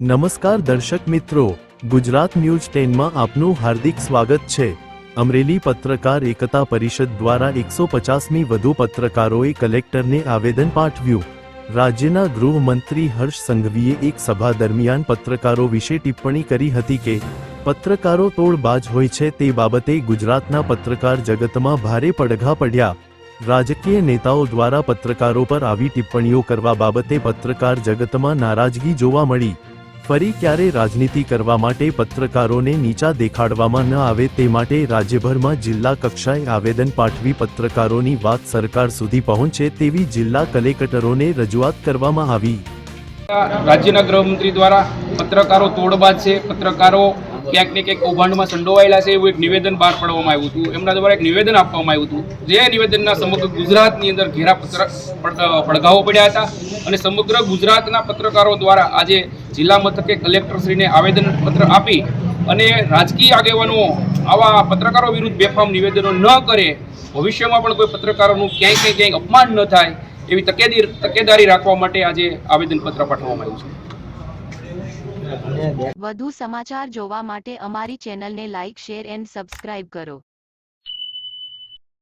નમસ્કાર દર્શક મિત્રો, ગુજરાત ન્યૂઝ ટેનમાં આપનું હાર્દિક સ્વાગત છે. અમરેલી પત્રકાર એકતા પરિષદ દ્વારા એકસો પચાસમી વધુ પત્રકારોએ કલેક્ટરને આવેદન પાઠવ્યું. રાજ્યના ગૃહમંત્રી હર્ષ સંઘવીએ એક સભા દરમિયાન પત્રકારો વિશે ટિપ્પણી કરી હતી કે, પત્રકારો તોડબાજ હોય છે તે બાબતે ગુજરાતના પત્રકાર જગતમાં ભારે પડઘા પડ્યા. રાજકીય નેતાઓ દ્વારા પત્રકારો પર આવી ટિપ્પણીઓ કરવા બાબતે પત્રકાર જગતમાં નારાજગી જોવા મળી. ફરી ક્યારે રાજનીતિ કરવા માટે પત્રકારોને નીચા દેખાડવામાં ન આવે તે માટે રાજ્યભરમાં જિલ્લા કક્ષાએ આવેદન પાઠવી પત્રકારોની વાત સરકાર સુધી પહોંચે તેવી જિલ્લા કલેક્ટરોને રજૂઆત કરવામાં આવી. રાજ્યના ગૃહમંત્રી દ્વારા પત્રકારો તોડબાજ છે, પત્રકારો ક્યાંક ને ક્યાંક કૌભાંડમાં સંડોવાયેલા છે એવું એક નિવેદન બહાર પાડવામાં આવ્યું હતું. એમના દ્વારા એક નિવેદન આપવામાં આવ્યું હતું જે નિવેદનના સમગ્ર ગુજરાતની અંદર ઘેરા પત્ર પડઘાઓ પડ્યા હતા અને સમગ્ર ગુજરાતના પત્રકારો દ્વારા આજે જિલ્લા મથકે કલેક્ટરશ્રીને આવેદનપત્ર આપી અને રાજકીય આગેવાનો આવા પત્રકારો વિરુદ્ધ બેફામ નિવેદનો ન કરે, ભવિષ્યમાં પણ કોઈ પત્રકારોનું ક્યાંય ક્યાંય ક્યાંય અપમાન ન થાય, એવી તકેદી તકેદારી રાખવા માટે આજે આવેદનપત્ર પાઠવવામાં આવ્યું છે. વધુ સમાચાર જોવા માટે અમારી ચેનલને લાઇક શેર એન્ડ સબસ્ક્રાઇબ કરો.